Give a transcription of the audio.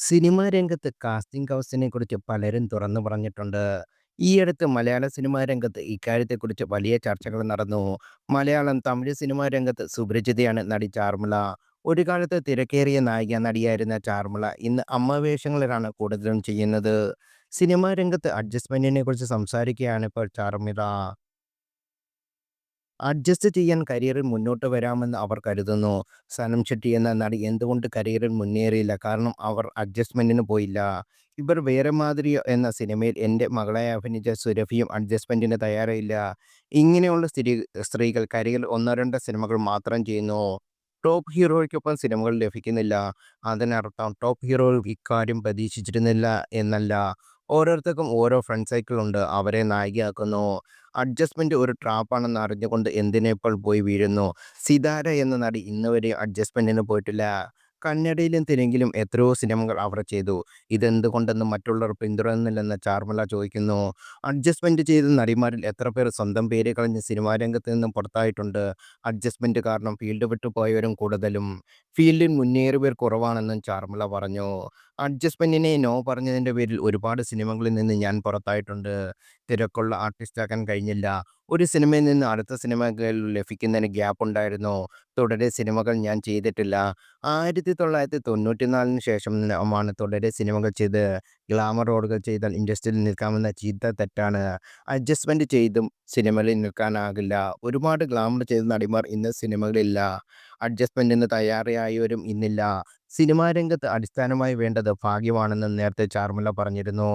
Cinema രംഗത്ത് casting ഹൗസിനെ കുറിച്ച് പലരും തുറന്നു പറഞ്ഞിട്ടുണ്ട്. ഈ അടുത്ത് മലയാള സിനിമാ രംഗത്ത് ഇക്കാര്യത്തെക്കുറിച്ച് വലിയ ചർച്ചകൾ നടന്നു. മലയാളം, തമിഴ് സിനിമാ രംഗത്ത് സുപരിചിതയാണ് നടി ചാർമിള. ഒരു കാലത്ത് തിരക്കേറിയ നായികാ നടിയായിരുന്ന ചാർമിള ഇന്ന് അമ്മ വേഷങ്ങളിലാണ് കൂടുതലും ചെയ്യുന്നത്. സിനിമാ രംഗത്ത് അഡ്ജസ്റ്റ്മെന്റിനെക്കുറിച്ച് സംസാരിക്കുകയാണ് ഇപ്പോൾ ചാർമിള. അഡ്ജസ്റ്റ് ചെയ്യാൻ കരിയറിൽ മുന്നോട്ട് വരാമെന്ന് അവർ കരുതുന്നു. സനം ഷെട്ടി എന്ന നടി എന്തുകൊണ്ട് കരിയറിൽ മുന്നേറിയില്ല? കാരണം അവർ അഡ്ജസ്റ്റ്മെന്റിന് പോയില്ല. ഇവർ വേറെ മാതിരി എന്ന സിനിമയിൽ എന്റെ മകളായി അഭിനയിച്ച സുരഭിയും അഡ്ജസ്റ്റ്മെന്റിന് തയ്യാറില്ല ഇങ്ങനെയുള്ള സ്ത്രീ സ്ത്രീകൾ കരിയറിൽ ഒന്നോ രണ്ടോ സിനിമകൾ മാത്രം ചെയ്യുന്നു. ടോപ്പ് ഹീറോയ്ക്കൊപ്പം സിനിമകൾ ലഭിക്കുന്നില്ല. അതിനർത്ഥം ടോപ്പ് ഹീറോകൾ ഇക്കാര്യം പ്രതീക്ഷിച്ചിരുന്നില്ല എന്നല്ല. ഓരോരുത്തർക്കും ഓരോ ഫ്രണ്ട് സർക്കിൾ ഉണ്ട്. അവരെ നായികയാക്കുന്നു. അഡ്ജസ്റ്റ്മെന്റ് ഒരു ട്രാപ്പാണെന്ന് അറിഞ്ഞുകൊണ്ട് എന്തിനേപ്പോൾ പോയി വീഴുന്നു? സിതാര എന്ന നടി ഇന്നുവരെ അഡ്ജസ്റ്റ്മെന്റിന് പോയിട്ടില്ല. കന്നഡയിലും തെലുങ്കിലും എത്രയോ സിനിമകൾ അവർ ചെയ്തു. ഇതെന്തുകൊണ്ടെന്ന് മറ്റുള്ളവർ പിന്തുടരുന്നില്ലെന്ന് ചാർമല ചോദിക്കുന്നു. അഡ്ജസ്റ്റ്മെന്റ് ചെയ്ത നടിമാരിൽ എത്ര പേർ സ്വന്തം പേര് കളഞ്ഞ് സിനിമാ രംഗത്ത് നിന്നും പുറത്തായിട്ടുണ്ട്? അഡ്ജസ്റ്റ്മെന്റ് കാരണം ഫീൽഡ് വിട്ടു പോയവരും കൂടുതലും. ഫീൽഡിൽ മുന്നേറിയവർ കുറവാണെന്നും ചാർമല പറഞ്ഞു. അഡ്ജസ്റ്റ്മെന്റിനെ നോ പറഞ്ഞതിന്റെ പേരിൽ ഒരുപാട് സിനിമകളിൽ നിന്ന് ഞാൻ പുറത്തായിട്ടുണ്ട്. തിരക്കുള്ള ആർട്ടിസ്റ്റാക്കാൻ കഴിഞ്ഞില്ല. ഒരു സിനിമയിൽ നിന്ന് അടുത്ത സിനിമകൾ ലഭിക്കുന്നതിന് ഗ്യാപ്പ് ഉണ്ടായിരുന്നു തുടരെ സിനിമകൾ ഞാൻ ചെയ്തിട്ടില്ല. ആയിരത്തി തൊള്ളായിരത്തി തൊണ്ണൂറ്റിനാലിന് ശേഷം ആണ് തുടരെ സിനിമകൾ ചെയ്ത് ഗ്ലാമർ റോഡുകൾ ചെയ്താൽ ഇൻഡസ്ട്രിയിൽ നിൽക്കാമെന്ന ചീത്ത തെറ്റാണ്. അഡ്ജസ്റ്റ്മെന്റ് ചെയ്തും സിനിമകളിൽ നിൽക്കാനാകില്ല. ഒരുപാട് ഗ്ലാമർ ചെയ്ത നടിമാർ ഇന്ന് സിനിമകളില്ല അഡ്ജസ്റ്റ്മെന്റിന് തയ്യാറായവരും ഇന്നില്ല. സിനിമാ രംഗത്ത് അടിസ്ഥാനമായി വേണ്ടത് ഭാഗ്യമാണെന്ന് നേരത്തെ ചാർമുല പറഞ്ഞിരുന്നു.